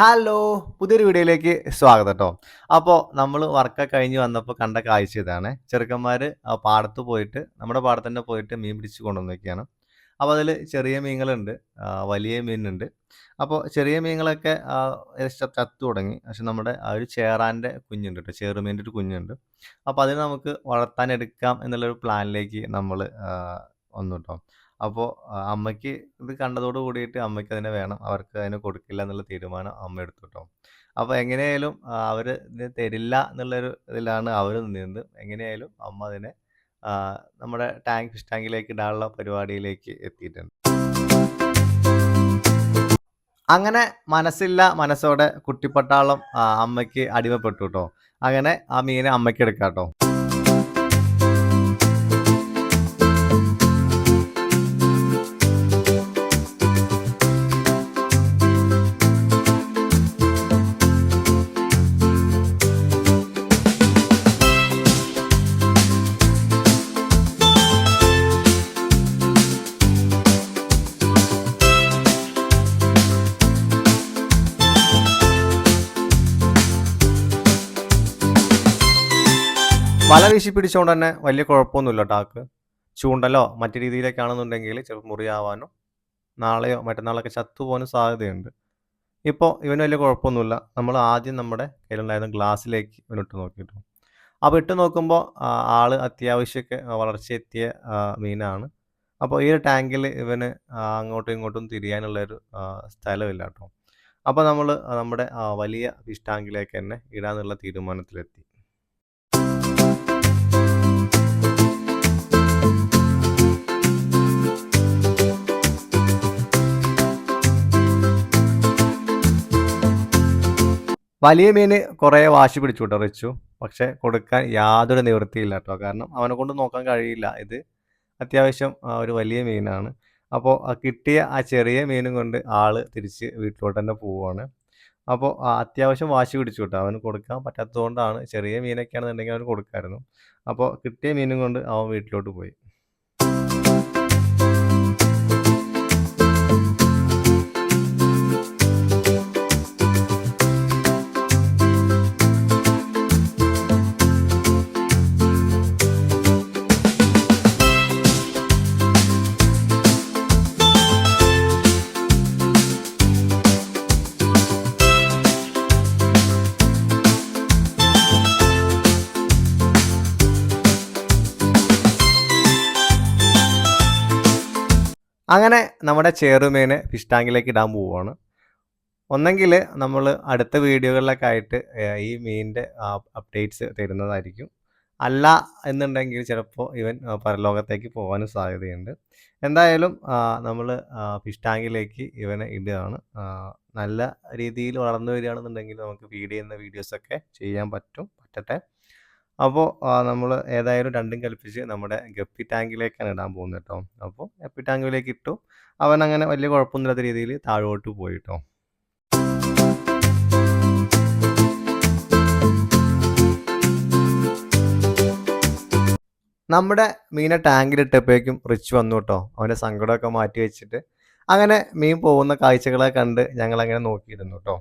Hello പുതിയൊരു വീഡിയോയിലേക്ക് സ്വാഗതം കേട്ടോ അപ്പോൾ നമ്മൾ വർക്കൊക്കെ കഴിഞ്ഞ് വന്നപ്പോൾ കണ്ട കാഴ്ച ഇതാണ്. ചെറുക്കന്മാർ പാടത്ത് പോയിട്ട് നമ്മുടെ പാടത്ത് തന്നെ പോയിട്ട് മീൻ പിടിച്ച് കൊണ്ടുവന്നൊക്കെയാണ്. അപ്പോൾ അതിൽ ചെറിയ മീനുകളുണ്ട് വലിയ മീനുണ്ട്. അപ്പോൾ ചെറിയ മീനുകളൊക്കെ ചത്തു തുടങ്ങി. പക്ഷെ നമ്മുടെ ആ ഒരു ചേറാന്റെ കുഞ്ഞുണ്ട് കേട്ടോ ചെറുമീന്റെ ഒരു കുഞ്ഞുണ്ട്. അപ്പോൾ അതിന് നമുക്ക് വളർത്താൻ എടുക്കാം എന്നുള്ളൊരു പ്ലാനിലേക്ക് നമ്മൾ വന്നു കേട്ടോ അപ്പോൾ അമ്മയ്ക്ക് ഇത് കണ്ടതോട് കൂടിയിട്ട് അമ്മയ്ക്ക് അതിനെ വേണം. അവർക്ക് അതിനെ കൊടുക്കില്ല എന്നുള്ള തീരുമാനം അമ്മ എടുത്തു കേട്ടോ അപ്പോൾ എങ്ങനെയായാലും അവർ ഇത് തരില്ല എന്നുള്ളൊരു ഇതിലാണ് അവർ നിന്നത്. എങ്ങനെയായാലും അമ്മ അതിനെ നമ്മുടെ ടാങ്ക് ഫിഷ് ടാങ്കിലേക്ക് ഇടാനുള്ള പരിപാടിയിലേക്ക് എത്തിയിട്ടുണ്ട്. അങ്ങനെ മനസ്സില്ല മനസ്സോടെ കുട്ടിപ്പട്ടാളം അമ്മയ്ക്ക് അടിമപ്പെട്ടു കേട്ടോ അങ്ങനെ ആ മീനെ അമ്മയ്ക്ക് എടുക്കാം കേട്ടോ വല വീശി പിടിച്ചുകൊണ്ട് തന്നെ വലിയ കുഴപ്പമൊന്നുമില്ല ടാക്ക്. ചൂണ്ടലോ മറ്റു രീതിയിലേക്കാണെന്നുണ്ടെങ്കിൽ ചിലപ്പോൾ മുറിയാവാനോ നാളെയോ മറ്റന്നാളൊക്കെ ചത്തുപോകാനും സാധ്യതയുണ്ട്. ഇപ്പോൾ ഇവന് വലിയ കുഴപ്പമൊന്നുമില്ല. നമ്മൾ ആദ്യം നമ്മുടെ കയ്യിലുണ്ടായിരുന്ന ഗ്ലാസ്സിലേക്ക് ഇവനിട്ട് നോക്കിയിട്ട്. അപ്പോൾ ഇട്ട് നോക്കുമ്പോൾ ആൾ അത്യാവശ്യമൊക്കെ വളർച്ചയെത്തിയ മീനാണ്. അപ്പോൾ ഈ ഒരു ടാങ്കിൽ ഇവന് അങ്ങോട്ടും ഇങ്ങോട്ടും തിരിയാനുള്ളൊരു സ്ഥലമില്ല കേട്ടോ. അപ്പോൾ നമ്മൾ നമ്മുടെ വലിയ ഫിഷ് ടാങ്കിലേക്ക് തന്നെ ഇടാന്നുള്ള തീരുമാനത്തിലെത്തി. വലിയ മീൻ കുറേ വാശി പിടിച്ചു കേട്ടോ റിച്ചു. പക്ഷെ കൊടുക്കാൻ യാതൊരു നിവൃത്തിയില്ല കേട്ടോ കാരണം അവനെ കൊണ്ട് നോക്കാൻ കഴിയില്ല. ഇത് അത്യാവശ്യം ഒരു വലിയ മീനാണ്. അപ്പോൾ കിട്ടിയ ആ ചെറിയ മീനും കൊണ്ട് ആൾ തിരിച്ച് വീട്ടിലോട്ട് തന്നെ പോവുകയാണ് അപ്പോൾ അത്യാവശ്യം വാശി പിടിച്ചു കേട്ടോ അവന് കൊടുക്കാൻ പറ്റാത്തതുകൊണ്ടാണ് ചെറിയ മീനൊക്കെ ആണെന്നുണ്ടെങ്കിൽ അവന് കൊടുക്കായിരുന്നു. അപ്പോൾ കിട്ടിയ മീനും കൊണ്ട് അവൻ വീട്ടിലോട്ട് പോയി. അങ്ങനെ നമ്മുടെ ചേറുമീനെ ഫിഷ് ടാങ്കിലേക്ക് ഇടാൻ പോവുകയാണ് ഒന്നെങ്കിൽ നമ്മൾ അടുത്ത വീഡിയോകളിലൊക്കെ ആയിട്ട് ഈ മീനിന്റെ അപ്ഡേറ്റ്സ് തരുന്നതായിരിക്കും. അല്ല എന്നുണ്ടെങ്കിൽ ചിലപ്പോൾ ഇവൻ പരലോകത്തേക്ക് പോകാനും സാധ്യതയുണ്ട്. എന്തായാലും നമ്മൾ ഫിഷ് ടാങ്കിലേക്ക് ഇവനെ ഇടുകയാണ്. നല്ല രീതിയിൽ വളർന്നു വരികയാണെന്നുണ്ടെങ്കിൽ നമുക്ക് ഫീഡ് ചെയ്യുന്ന വീഡിയോസൊക്കെ ചെയ്യാൻ പറ്റും പറ്റട്ടെ. അപ്പോൾ നമ്മൾ ഏതായാലും രണ്ടും കൽപ്പിച്ച് നമ്മുടെ ഗപ്പി ടാങ്കിലേക്കാണ് ഇടാൻ പോകുന്നത് കേട്ടോ. അപ്പോൾ ഗപ്പി ടാങ്കിലേക്ക് ഇട്ടു. അവൻ അങ്ങനെ വലിയ കുഴപ്പമൊന്നുമില്ലാത്ത രീതിയിൽ താഴോട്ട് പോയി കേട്ടോ. നമ്മുടെ മീനെ ടാങ്കിലിട്ടപ്പോഴേക്കും റിച്ച് വന്നു കേട്ടോ. അവന്റെ സങ്കടമൊക്കെ മാറ്റി വെച്ചിട്ട്. അങ്ങനെ മീൻ പോകുന്ന കാഴ്ചകളെ കണ്ട് ഞങ്ങൾ അങ്ങനെ നോക്കിയിരുന്നു കേട്ടോ.